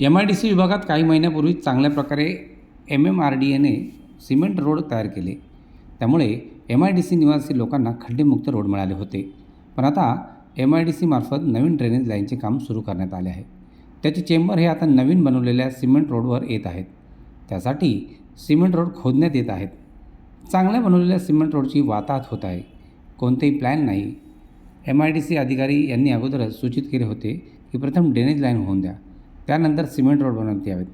M I D C विभागात काही महिन्यापूर्वी चांगल्या प्रकारे एम एम आर डी एने सिमेंट रोड तयार केले. त्यामुळे एम आय डी सी निवासी लोकांना खड्डेमुक्त रोड मिळाले होते. पण आता एम आय डी सीमार्फत नवीन ड्रेनेज लाईनचे काम सुरू करण्यात आले आहे. त्याचे चेंबर हे आता नवीन बनवलेल्या सिमेंट रोडवर येत आहेत. त्यासाठी सिमेंट रोड खोदण्यात येत आहेत. चांगल्या बनवलेल्या सिमेंट रोडची वाताहत होत आहे. कोणतेही प्लॅन नाही. एम आय डी सी अधिकारी यांनी अगोदरच सूचित केले होते की प्रथम ड्रेनेज लाईन होऊन द्या. त्यानंतर सिमेंट रोड बनवण्यात यावेत.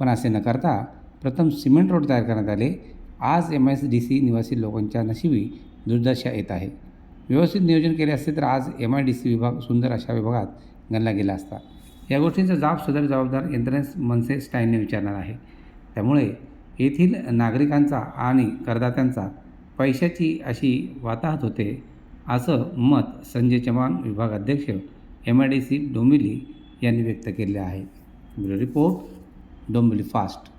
पण असे न करता प्रथम सिमेंट रोड तयार करण्यात आले. आज एम एस डी सी निवासी लोकांच्या नशिबी दुर्दशा येत आहे. व्यवस्थित नियोजन केले असते तर आज एम आय डी सी विभाग सुंदर अशा विभागात गणला गेला असता. या गोष्टींचा जाब सदर जबाबदार यंत्रणेस मनसे स्टाईनने विचारणार आहे. त्यामुळे येथील नागरिकांचा आणि करदात्यांचा पैशाची अशी वाताहत होते असं मत संजय चव्हाण विभाग अध्यक्ष M I D C Dombivli यांनी व्यक्त केले आहे. Bureau report Dombivli fast.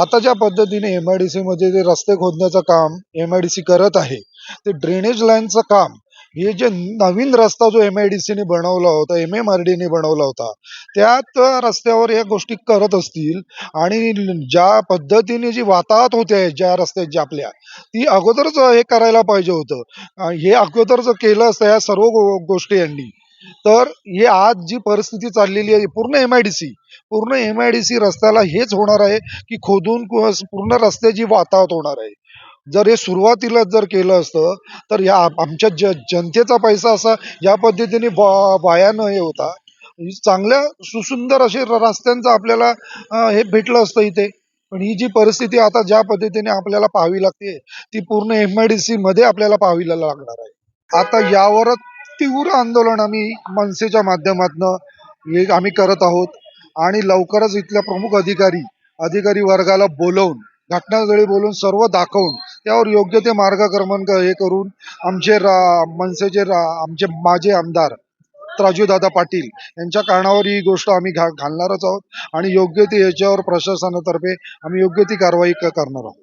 आता ज्या पद्धतीने एम आय डी सी मध्ये जे रस्ते खोदण्याचं काम एम आय डी सी करत आहे ते ड्रेनेज लाईनचं काम हे जे नवीन रस्ता जो एम आय डी सीने बनवला होता एम एम आर डीने बनवला होता त्यात रस्त्यावर या गोष्टी करत असतील आणि ज्या पद्धतीने जी वाताहत होते ज्या रस्त्याची आपल्या ती अगोदरच हे करायला पाहिजे होतं. हे अगोदरच केलं असतं या सर्व गोष्टी यांनी. तर हे आज जी परिस्थिती चाललेली आहे पूर्ण एम आय डी सी पूर्ण एम आय डी सी रस्त्याला हेच होणार आहे की खोदून पूर्ण रस्त्याची वाताहत होणार आहे. जर हे सुरुवातीला जर केलं असतं तर या आमच्या ज जनतेचा पैसा असा या पद्धतीने वाया न हे होता चांगल्या सुसुंदर असे रस्त्यांचं आपल्याला हे भेटलं असतं इथे. पण ही जी परिस्थिती आता ज्या पद्धतीने आपल्याला पाहावी लागते ती पूर्ण एम आय डी सी मध्ये आपल्याला पाहावी लागणार आहे. आता यावरच तीव्र आंदोलन आम्ही मनसेच्या माध्यमातनं हे आम्ही करत आहोत. आणि लवकरच इथल्या प्रमुख अधिकारी अधिकारी वर्गाला बोलवून घटनास्थळी बोलून सर्व दाखवून त्यावर योग्य ते मार्गक्रमण हे करून आमचे रा मनसेचे रा आमचे माजे आमदार राजूदादा पाटील यांच्या कारणावर ही गोष्ट आम्ही घा घालणारच आहोत. आणि योग्य ती याच्यावर प्रशासनातर्फे आम्ही योग्य ती कारवाई करणार आहोत.